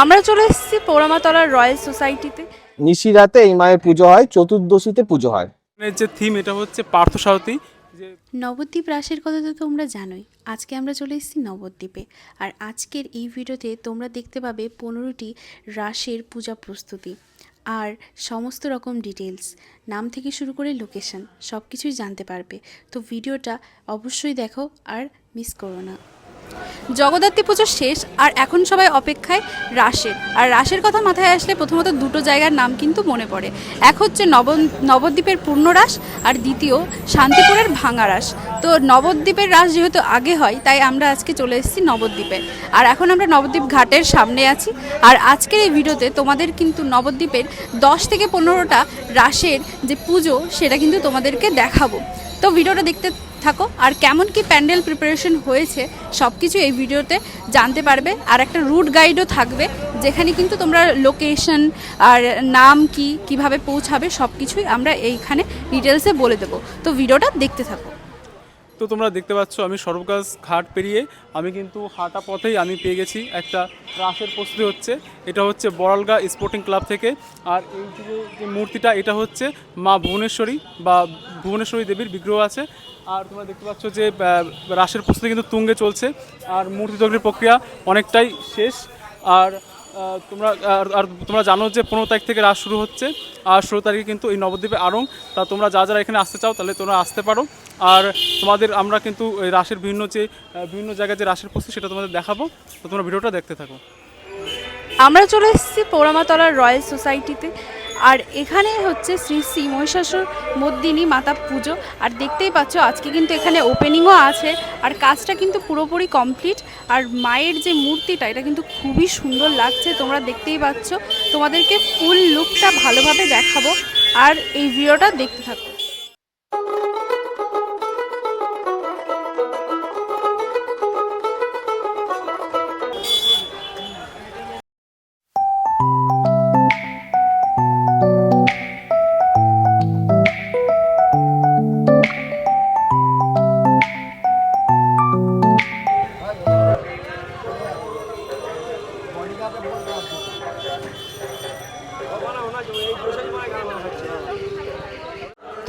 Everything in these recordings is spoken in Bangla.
আমরা চলে এসেছি পোড়ামাতলার রয়্যাল সোসাইটিতে। নিশিরাতে এই মায়ের পুজো হয় চতুর্দশীতে পুজো হয়। এর যে থিম এটা হচ্ছে পার্থ সারথী। যে নবদ্বীপ রাসের কথা তো তোমরা জানোই। আজকে আমরা চলে এসেছি নবদ্বীপে। আর আজকের এই ভিডিওতে তোমরা দেখতে পাবে পনেরোটি রাসের পূজা প্রস্তুতি আর সমস্ত রকম ডিটেলস নাম থেকে শুরু করে লোকেশন সব কিছুই জানতে পারবে। তো ভিডিওটা অবশ্যই দেখো আর মিস করো না। জগদ্ধাত্রী পুজো শেষ আর এখন সবাই অপেক্ষায় রাসের। আর রাসের কথা মাথায় আসলে প্রথমত দুটো জায়গার নাম কিন্তু মনে পড়ে। এক হচ্ছে নব, নবদ্বীপের পূর্ণ রাস আর দ্বিতীয় শান্তিপুরের ভাঙা রাস তো নবদ্বীপের রাস যেহেতু আগে হয়, তাই আমরা আজকে চলে এসেছি নবদ্বীপে। আর এখন আমরা নবদ্বীপ ঘাটের সামনে আছি। আর আজকের এই ভিডিওতে তোমাদের কিন্তু নবদ্বীপের দশ থেকে পনেরোটা রাসের যে পুজো, সেটা কিন্তু তোমাদেরকে দেখাবো। তো ভিডিওটা দেখতে থাকো। আর কেমন কি প্যান্ডেল প্রিপারেশন হয়েছে সব কিছু এই ভিডিওতে জানতে পারবে। আর একটা রুট গাইডও থাকবে, যেখানে কিন্তু তোমরা লোকেশন আর নাম কি, কীভাবে পৌঁছাবে সব কিছুই আমরা এইখানে ডিটেলসে বলে দেবো। তো ভিডিওটা দেখতে থাকো। তো তোমরা দেখতে পাচ্ছ, আমি সর্বকাজ ঘাট পেরিয়ে আমি কিন্তু হাঁটা পথেই আমি পেয়ে গেছি একটা রাসের প্রস্তুতি হচ্ছে। এটা হচ্ছে বড়ালগা স্পোর্টিং ক্লাব থেকে। আর এই যে মূর্তিটা, এটা হচ্ছে মা ভুবনেশ্বরী বা ভুবনেশ্বরী দেবীর বিগ্রহ আছে। আর তোমরা দেখতে পাচ্ছ যে রাসের প্রস্তুতি কিন্তু তুঙ্গে চলছে। আর মূর্তি তৈরির প্রক্রিয়া অনেকটাই শেষ। আর তোমরা আর তোমরা জানো যে পনেরো তারিখ থেকে রাস শুরু হচ্ছে। আর ষোলো তারিখে কিন্তু এই নবদ্বীপে আরং। তা তোমরা যা যারা এখানে আসতে চাও, তাহলে তোমরা আসতে পারো। আর তোমাদের, আমরা কিন্তু এই রাসের বিভিন্ন যে বিভিন্ন জায়গায় যে রাসের প্রস্তুতি, সেটা তোমাদের দেখাবো। তো তোমরা ভিডিওটা দেখতে থাকো। আমরা চলে এসেছি পোড়ামাতলার রয়্যাল সোসাইটিতে। আর এখানে হচ্ছে শ্রী শ্রী মহিষাসুর মদ্দিনী মাতা পুজো। আর দেখতেই পাচ্ছ, আজকে কিন্তু এখানে ওপেনিংও আছে। আর কাজটা কিন্তু পুরোপুরি কমপ্লিট আর মায়ের যে মূর্তিটা, এটা কিন্তু খুবই সুন্দর লাগছে, তোমরা দেখতেই পাচ্ছ। তোমাদেরকে ফুল লুকটা ভালোভাবে দেখাবো। আর এই ভিডিওটা দেখতে থাকো।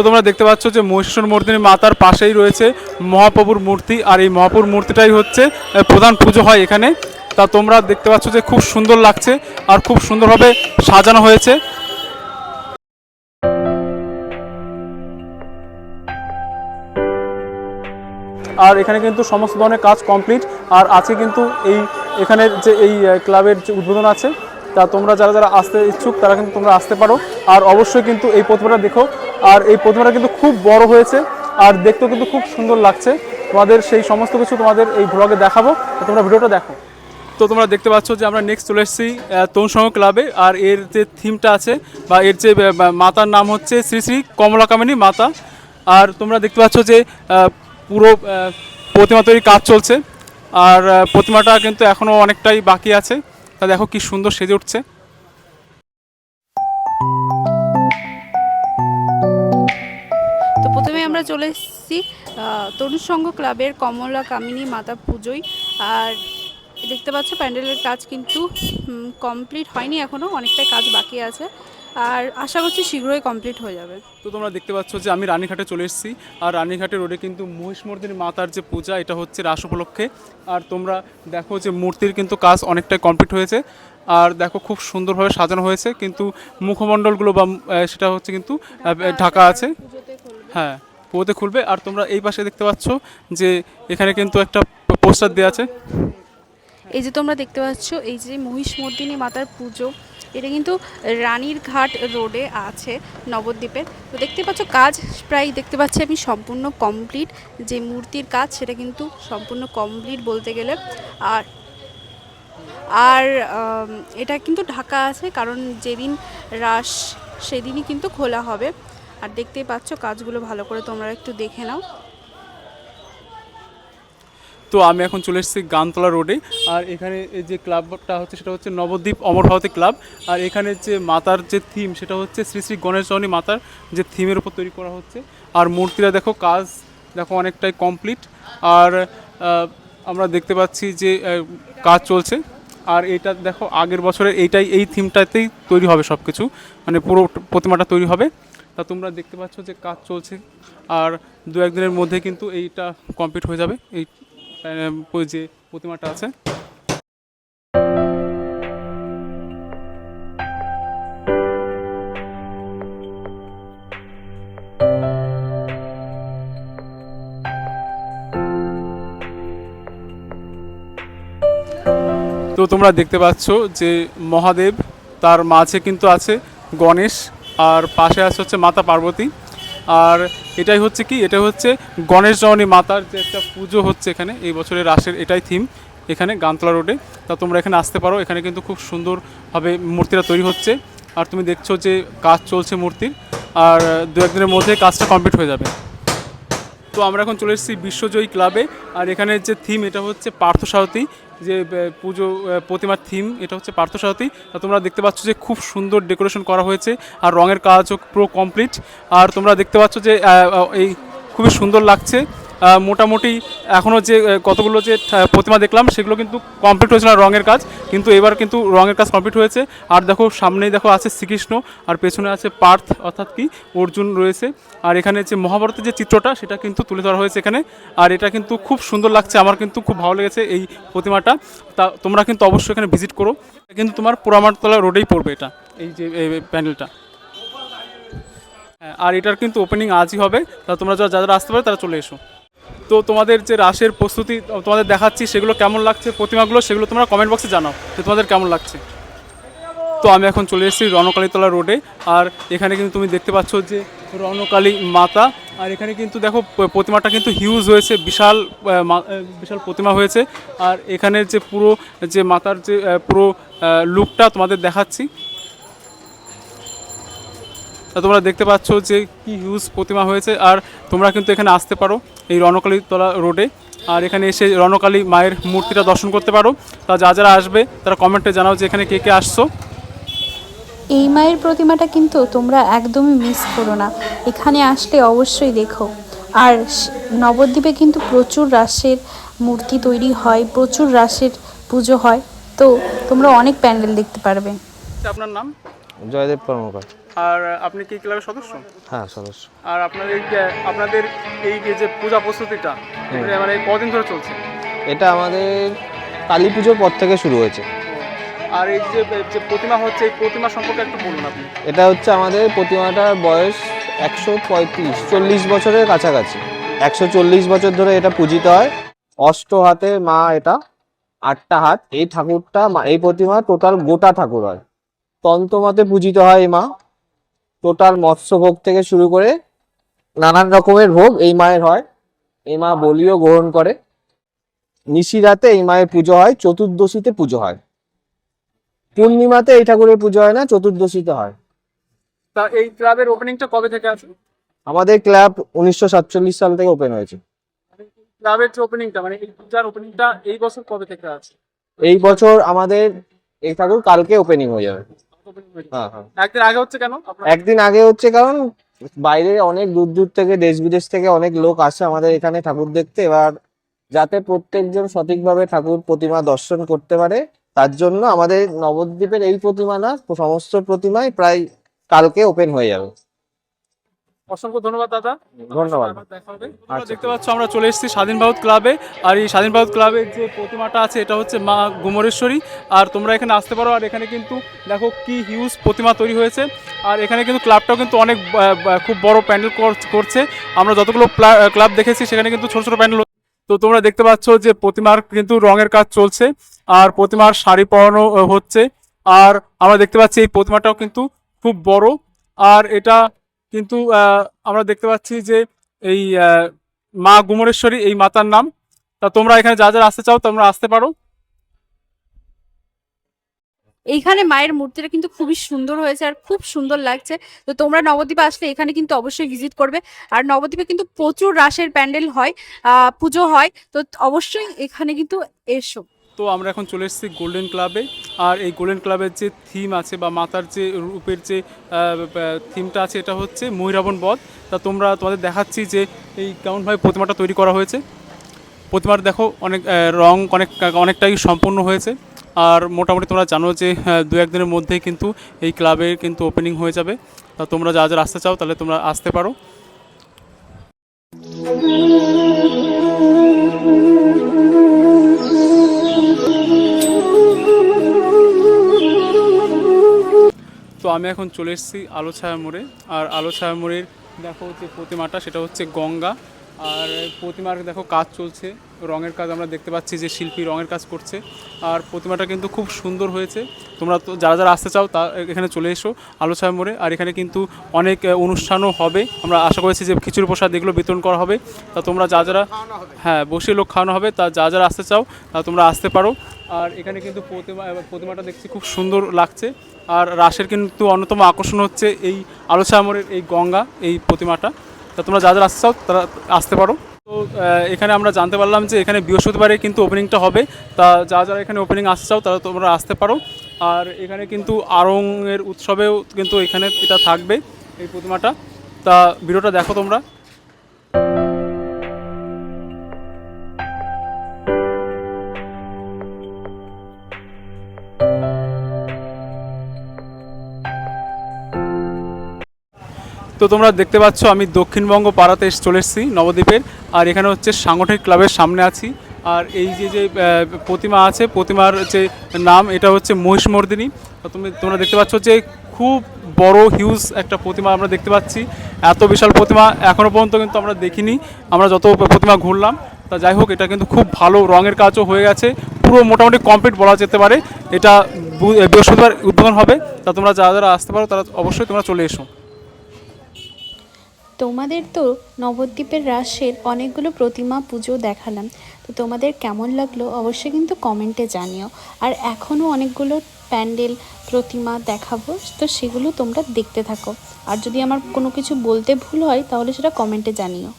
তো তোমরা দেখতে পাচ্ছ যে মহিষাসুর মূর্তির মাতার পাশেই রয়েছে মহাপ্রভুর মূর্তি, আর এই মহাপ্রভুর মূর্তিটাই হচ্ছে প্রধান পুজো হয় এখানে। তা তোমরা দেখতে পাচ্ছ যে খুব সুন্দর লাগছে আর খুব সুন্দরভাবে সাজানো হয়েছে। আর এখানে কিন্তু সমস্ত ধরনের কাজ কমপ্লিট, আর আছে কিন্তু এই, এখানে যে এই ক্লাবের যে উদ্বোধন আছে, তা তোমরা যারা যারা আসতে ইচ্ছুক, তারা কিন্তু তোমরা আসতে পারো। আর অবশ্যই কিন্তু এই প্রতিমাটা দেখো আর এই প্রতিমাটা কিন্তু খুব বড় হয়েছে আর দেখতেও কিন্তু খুব সুন্দর লাগছে। তোমাদের সেই সমস্ত কিছু তোমাদের এই ব্লগে দেখাবো। তোমরা ভিডিওটা দেখো। তো তোমরা দেখতে পাচ্ছ যে আমরা নেক্সট চলে এসেছি তরুণ ক্লাবে আর এর যে থিমটা আছে বা এর যে মাতার নাম হচ্ছে শ্রী শ্রী কমলাকামিনী মাতা। আর তোমরা দেখতে পাচ্ছ যে পুরো প্রতিমা তৈরির কাজ চলছে। আর প্রতিমাটা কিন্তু এখনও অনেকটাই বাকি আছে। তা দেখো কি সুন্দর সেজে উঠছে। আমরা চলে এসেছি আহ, তরুণ সংঘ ক্লাবের কমলা কামিনী মাতা পুজোয়। আর দেখতে পাচ্ছ প্যান্ডেলের কাজ কিন্তু কমপ্লিট হয়নি এখনও অনেকটাই কাজ বাকি আছে। আর আশা করছি শীঘ্রই কমপ্লিট হয়ে যাবে। তো তোমরা দেখতে পাচ্ছ যে আমি রানীঘাটে চলে এসেছি আর রানীঘাটে রোডে কিন্তু মহিষমর্দিনী মাতার যে পূজা এটা হচ্ছে রাস উপলক্ষে। আর তোমরা দেখো যে মূর্তির কিন্তু কাজ অনেকটাই কমপ্লিট হয়েছে। আর দেখো খুব সুন্দরভাবে সাজানো হয়েছে কিন্তু মুখমণ্ডলগুলো বা সেটা হচ্ছে কিন্তু ঢাকা আছে। হ্যাঁ। পুজোতে খুলবে আর তোমরা এই পাশে দেখতে পাচ্ছ যে এখানে কিন্তু একটা পোস্টার দেওয়া আছে। এই যে তোমরা দেখতে পাচ্ছ, এই যে মহিষমর্দিনী মাতার পুজো, এটা কিন্তু রানীর ঘাট রোডে আছে নবদ্বীপে। তো দেখতে পাচ্ছ, কাজ প্রায় দেখতে পাচ্ছি আমি সম্পূর্ণ কমপ্লিট। যে মূর্তির কাজ, সেটা কিন্তু সম্পূর্ণ কমপ্লিট বলতে গেলে। আর আর এটা কিন্তু ঢাকা আছে, কারণ যেদিন রাস, সেদিনই কিন্তু খোলা হবে। আর দেখতেই পাচ্ছ কাজগুলো ভালো করে তোমরা একটু দেখে নাও। তো আমি এখন চলে এসেছি গানতলা রোডে, আর এখানে যে ক্লাবটা হচ্ছে সেটা হচ্ছে নবদ্বীপ অমর ভারতী ক্লাব, আর এখানে যে মাতার যে থিম সেটা হচ্ছে শ্রী শ্রী গণেশ চরণী মাতার যে থিমের উপর তৈরি করা হচ্ছে। আর মূর্তিরা দেখো কাজ দেখো অনেকটাই কমপ্লিট আর আমরা দেখতে পাচ্ছি যে কাজ চলছে। আর এটা দেখো আগের বছরের এইটাই, এই থিমটাতেই তৈরি হবে সব কিছু মানে পুরো প্রতিমাটা তৈরি হবে। তা তোমরা দেখতে পাচ্ছ যে কাজ চলছে। আর দু একদিনের মধ্যে কিন্তু এইটা কমপ্লিট হয়ে যাবে। এই যে প্রতিমাটা আছে। তো তোমরা দেখতে পাচ্ছ যে মহাদেব তার মাঝে কিন্তু আছে গণেশ। আর পাশে আছে হচ্ছে মাতা পার্বতী। আর এটাই হচ্ছে কি? এটা হচ্ছে গণেশ জননী মাতার যে একটা পুজো হচ্ছে এখানে, এই বছরের রাসের এটাই থিম এখানে গানতলা রোডে তা তোমরা এখানে আসতে পারো, এখানে কিন্তু খুব সুন্দরভাবে মূর্তিটা তৈরি হচ্ছে। আর তুমি দেখছ যে কাজ চলছে মূর্তির, আর দু একদিনের মধ্যে কাজটা কমপ্লিট হয়ে যাবে। তো আমরা এখন চলে এসেছি বিশ্বজয়ী ক্লাবে আর এখানে যে থিম এটা হচ্ছে পার্থসারথী যে পুজো প্রতিমার থিম এটা হচ্ছে পার্থসারথী। তা তোমরা দেখতে পাচ্ছ যে খুব সুন্দর ডেকোরেশন করা হয়েছে। আর রঙের কাজও পুরো কমপ্লিট আর তোমরা দেখতে পাচ্ছ যে এই খুবই সুন্দর লাগছে। মোটামুটি এখনও যে কতগুলো যে প্রতিমা দেখলাম সেগুলো কিন্তু কমপ্লিট হয়েছিল রঙের কাজ। কিন্তু এবার কিন্তু রঙের কাজ কমপ্লিট হয়েছে। আর দেখো সামনেই দেখো আছে শ্রীকৃষ্ণ আর পেছনে আছে পার্থ অর্থাৎ কি অর্জুন রয়েছে। আর এখানে যে মহাভারতের যে চিত্রটা সেটা কিন্তু তুলে ধরা হয়েছে এখানে। আর এটা কিন্তু খুব সুন্দর লাগছে আমার কিন্তু খুব ভালো লেগেছে এই প্রতিমাটা। তা তোমরা কিন্তু অবশ্যই এখানে ভিজিট করো। কিন্তু তোমার পোড়ামারতলা রোডেই পড়বে এটা এই যে এই প্যান্ডেলটা হ্যাঁ, আর এটার কিন্তু ওপেনিং আজই হবে। তা তোমরা যারা যারা আসতে পারো তারা চলে এসো। তো তোমাদের যে রাসের প্রস্তুতি তোমাদের দেখাচ্ছি, সেগুলো কেমন লাগছে, প্রতিমাগুলো সেগুলো তোমরা কমেন্ট বক্সে জানাও যে তোমাদের কেমন লাগছে। তো আমি এখন চলে এসেছি রণকালীতলা রোডে আর এখানে কিন্তু তুমি দেখতে পাচ্ছ যে রণকালী মাতা, আর এখানে কিন্তু দেখো প্রতিমাটা কিন্তু হিউজ হয়েছে, বিশাল বিশাল প্রতিমা হয়েছে। আর এখানে যে পুরো, যে মাতার যে পুরো লুকটা তোমাদের দেখাচ্ছি। তোমরা দেখতে পাচ্ছ যে কি হিউজ প্রতিমা হয়েছে আর তোমরা কিন্তু এখানে আসতে পারো এই রণকালীতলা রোডে আর এখানে এসে রণকালী মায়ের মূর্তিটা দর্শন করতে পারো। তা যা যারা আসবে তারা কমেন্টে জানাও যে এখানে কে কে আসছো। এই মায়ের প্রতিমাটা কিন্তু তোমরা একদমই মিস করো না। এখানে আসলে অবশ্যই দেখো। আর নবদ্বীপে কিন্তু প্রচুর রাসের মূর্তি তৈরি হয় প্রচুর রাসের পুজো হয়। তো তোমরা অনেক প্যান্ডেল দেখতে পারবে। আপনার নাম? জয়দেব কর্মকার। আর আপনি কি ক্লাবের সদস্য? হ্যাঁ সদস্য। আর যে- আপনাদের এই যে- পূজা প্রস্তুতিটা এটা মানে কদিন ধরে চলছে? এটা আমাদের কালী পুজোর পর থেকে শুরু হয়েছে। আর এই যে যে প্রতিমা হচ্ছে এই প্রতিমা সম্পর্কে একটু বলুন আপনি। এটা হচ্ছে আমাদের প্রতিমাটার বয়স একশো পঁয়ত্রিশ চল্লিশ বছরের কাছাকাছি। একশো চল্লিশ বছর ধরে এটা পূজিত হয়। অষ্ট হাতে মা এটা আটটা হাত। এই ঠাকুরটা এই প্রতিমা টোটাল গোটা ঠাকুর হয়। তন্ত্রমতে পূজিত হয় এই মা। টোটাল মৎস্য ভোগ থেকে শুরু করে নানান রকমের ভোগ এই মায়ের হয়। এই মা বলিও গ্রহণ করে। নিশিরাতে এই মায়ের পুজো হয় চতুর্দশীতে পুজো হয়। পূর্ণিমাতে এই ঠাকুরের পুজো হয় না চতুর্দশীতে হয়। তা এই ক্লাবের ওপেনিংটা কবে থেকে আছে? আমাদের ক্লাব উনিশশো সাতচল্লিশ সাল থেকে ওপেন হয়েছে। ক্লাবের যে ওপেনিংটা মানে এই পূজার ওপেনিংটা এই বছর কবে থেকে আছে? এই বছর আমাদের এই ঠাকুর কালকে ওপেনিং হয়ে যাবে। একদিন আগে হচ্ছে কেন? একদিন আগে হচ্ছে কারণ বাইরে অনেক দূর দূর থেকে দেশ বিদেশ থেকে অনেক লোক আসে আমাদের এখানে ঠাকুর দেখতে। এবার যাতে প্রত্যেকজন সঠিকভাবে ঠাকুর প্রতিমা দর্শন করতে পারে তার জন্য আমাদের নবদ্বীপের এই প্রতিমা না সমস্ত প্রতিমাই প্রায় কালকে ওপেন হয়ে যাবে। অসংখ্য ধন্যবাদ দাদা। ধন্যবাদ। দেখতে পাচ্ছ আমরা চলে এসেছি স্বাধীন ভারত ক্লাবে। আর এই স্বাধীন ভারত ক্লাবের যে প্রতিমাটা আছে এটা হচ্ছে মা গুমরেশ্বরী। আর তোমরা এখানে আসতে পারো আর এখানে কিন্তু দেখো কি হিউজ প্রতিমা তৈরি হয়েছে। আর এখানে কিন্তু ক্লাবটাও কিন্তু অনেক খুব বড় প্যান্ডেল করছে। আমরা যতগুলো ক্লাব দেখেছি সেখানে কিন্তু ছোট ছোট প্যান্ডেল তো তোমরা দেখতে পাচ্ছ যে প্রতিমার কিন্তু রঙের কাজ চলছে আর প্রতিমার শাড়ি পরানো হচ্ছে। আর আমরা দেখতে পাচ্ছি এই প্রতিমাটাও কিন্তু খুব বড়। আর এটা কিন্তু আমরা দেখতে পাচ্ছি যে এই মা গুমরেশ্বরী, এই মাতার নাম। তা তোমরা এখানে যা যারা আসতে চাও, তোমরা আসতে পারো। এইখানে মায়ের মূর্তিটা কিন্তু খুবই সুন্দর হয়েছে আর খুব সুন্দর লাগছে। তো তোমরা নবদ্বীপে আসলে এখানে কিন্তু অবশ্যই ভিজিট করবে। আর নবদ্বীপে কিন্তু প্রচুর রাসের প্যান্ডেল হয় পুজো হয়। তো অবশ্যই এখানে কিন্তু এসো। তো আমরা এখন চলে এসেছি গোল্ডেন ক্লাবে আর এই গোল্ডেন ক্লাবের যে থিম আছে বা মাতার যে রূপের যে থিমটা আছে, এটা হচ্ছে মহিরাবণ বধ। তা তোমরা, তোমাদের দেখাচ্ছি যে এই কেমনভাবে প্রতিমাটা তৈরি করা হয়েছে। প্রতিমার দেখো অনেক রং অনেক, অনেকটাই সম্পূর্ণ হয়েছে। আর মোটামুটি তোমরা জানো যে দু একদিনের মধ্যেই কিন্তু এই ক্লাবের কিন্তু ওপেনিং হয়ে যাবে। তা তোমরা যা যা আসতে চাও তাহলে তোমরা আসতে পারো। আমি এখন চলে এসেছি আলো ছায়া মোড়ে। আর আলো ছায়া মোড়ের দেখো যে প্রতিমাটা, সেটা হচ্ছে গঙ্গা। আর প্রতিমার দেখো কাজ চলছে, রঙের কাজ আমরা দেখতে পাচ্ছি যে শিল্পী রঙের কাজ করছে। আর প্রতিমাটা কিন্তু খুব সুন্দর হয়েছে। তোমরা তো, যারা যারা আসতে চাও তা এখানে চলে এসো আলো ছায়া মোড়ে। আর এখানে কিন্তু অনেক অনুষ্ঠানও হবে। আমরা আশা করেছি যে খিচুড়ি প্রসাদ এগুলো বিতরণ করা হবে। তা তোমরা যা যারা হ্যাঁ বসে লোক খাওয়ানো হবে। তা যা যারা আসতে চাও, তা তোমরা আসতে পারো। আর এখানে কিন্তু প্রতিমা প্রতিমাটা দেখছি খুব সুন্দর লাগছে। আর রাসের কিন্তু অন্যতম আকর্ষণ হচ্ছে এই আলোচামরের এই গঙ্গা, এই প্রতিমাটা। তা তোমরা যা যারা আসতে চাও তারা আসতে পারো। তো এখানে আমরা জানতে পারলাম যে এখানে বৃহস্পতিবারে কিন্তু ওপেনিংটা হবে। তা যা যারা এখানে ওপেনিং আসতে চাও তারা তোমরা আসতে পারো। আর এখানে কিন্তু আড়ংয়ের উৎসবেও কিন্তু এখানে এটা থাকবে, এই প্রতিমাটা। তা ভিডিওটা দেখো তোমরা। তো তোমরা দেখতে পাচ্ছ, আমি দক্ষিণবঙ্গ পাড়াতে চলে এসেছি নবদ্বীপের। আর এখানে হচ্ছে সাংগঠনিক ক্লাবের সামনে আছি। আর এই যে যে প্রতিমা আছে, প্রতিমার যে নাম, এটা হচ্ছে মহিষমর্দিনী তুমি, তোমরা দেখতে পাচ্ছ যে খুব বড় হিউজ একটা প্রতিমা আমরা দেখতে পাচ্ছি। এত বিশাল প্রতিমা এখনও পর্যন্ত কিন্তু আমরা দেখিনি। আমরা যত প্রতিমা ঘুরলাম, তা যাই হোক, এটা কিন্তু খুব ভালো রঙের কাজও হয়ে গেছে। পুরো মোটামুটি কমপ্লিট বলা যেতে পারে। এটা বৃহস্পতিবার উদ্বোধন হবে। তা তোমরা যারা যারা আসতে পারো, তারা অবশ্যই তোমরা চলে এসো। তোমাদের তো নবদ্বীপের রাসের অনেকগুলো প্রতিমা, পুজো দেখালাম। তো তোমাদের কেমন লাগল অবশ্যই কিন্তু কমেন্টে জানিও। আর এখনও অনেকগুলো প্যান্ডেল, প্রতিমা দেখাবো, তো সেগুলো তোমরা দেখতে থাকো। আর যদি আমার কোনো কিছু বলতে ভুল হয়, তাহলে সেটা কমেন্টে জানিও।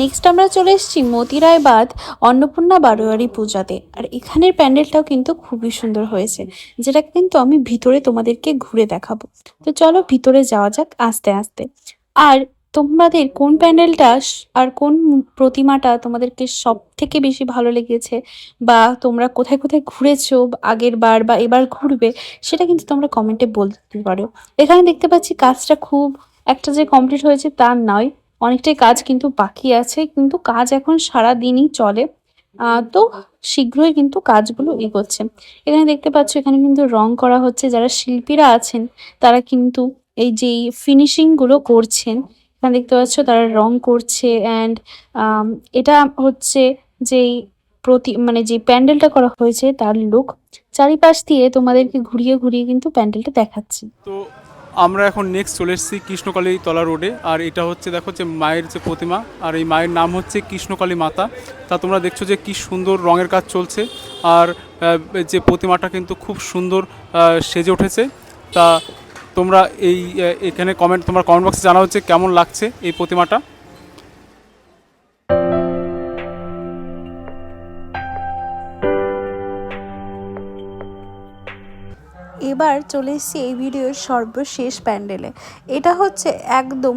নেক্সট আমরা চলে এসেছি মতিরায় বাদ অন্নপূর্ণা বারোয়ারি পূজাতে। আর এখানের প্যান্ডেলটাও কিন্তু খুবই সুন্দর হয়েছে, যেটা কিন্তু আমি ভিতরে তোমাদেরকে ঘুরে দেখাবো। তো চলো ভিতরে যাওয়া যাক আস্তে আস্তে। আর তোমাদের কোন প্যান্ডেলটা আর কোন প্রতিমাটা তোমাদেরকে সব থেকে বেশি ভালো লেগেছে? বা তোমরা কোথায় কোথায় ঘুরেছো আগের বার বা এবার ঘুরবে, সেটা কিন্তু তোমরা কমেন্টে বলতে পারো। এখানে দেখতে পাচ্ছি কাজটা খুব একটা যে কমপ্লিট হয়েছে তা নয়। অনেকটাই কাজ কিন্তু বাকি আছে, কিন্তু কাজ এখন সারা দিনই চলে তো শীঘ্রই কিন্তু কাজগুলো এগোচ্ছে। এখানে দেখতে পাচ্ছ এখানে কিন্তু রং করা হচ্ছে। যারা শিল্পীরা আছেন, তারা কিন্তু এই যে ফিনিশিংগুলো করছেন, এখানে দেখতে পাচ্ছ তারা রং করছে অ্যান্ড এটা হচ্ছে যেই প্রতি মানে যে প্যান্ডেলটা করা হয়েছে তার লুক চারিপাশ দিয়ে তোমাদেরকে ঘুরিয়ে ঘুরিয়ে কিন্তু প্যান্ডেলটা দেখাচ্ছি। তো আমরা এখন নেক্সট চলে এসেছি কৃষ্ণকালী তলা রোডে আর এটা হচ্ছে দেখো যে মায়ের যে প্রতিমা, আর এই মায়ের নাম হচ্ছে কৃষ্ণকালী মাতা। তা তোমরা দেখছ যে কি সুন্দর রঙের কাজ চলছে, আর যে প্রতিমাটা কিন্তু খুব সুন্দর সেজে উঠেছে। তা তোমরা এই এখানে কমেন্ট তোমার কমেন্ট বক্সে জানা হচ্ছে কেমন লাগছে এই প্রতিমাটা। এবার চলে এসেছি এই ভিডিওর সর্বশেষ প্যান্ডেলে। এটা হচ্ছে একদম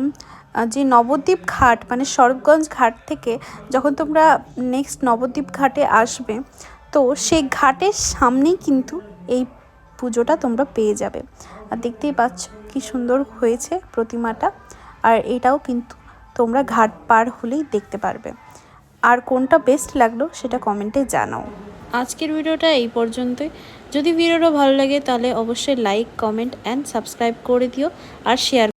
যে নবদ্বীপ ঘাট মানে স্বরূপগঞ্জ ঘাট থেকে যখন তোমরা নেক্সট নবদ্বীপ ঘাটে আসবে, তো সেই ঘাটের সামনেই কিন্তু এই পুজোটা তোমরা পেয়ে যাবে। আর দেখতেই পাচ্ছ কি সুন্দর হয়েছে প্রতিমাটা। আর এটাও কিন্তু তোমরা ঘাট পার হলেই দেখতে পারবে। আর কোনটা বেস্ট লাগল সেটা কমেন্টে জানাও। আজকের ভিডিওটা এই পর্যন্তই। যদি ভিডিওটা ভালো লাগে তাহলে অবশ্যই লাইক কমেন্ট অ্যান্ড সাবস্ক্রাইব করে দিও আর শেয়ার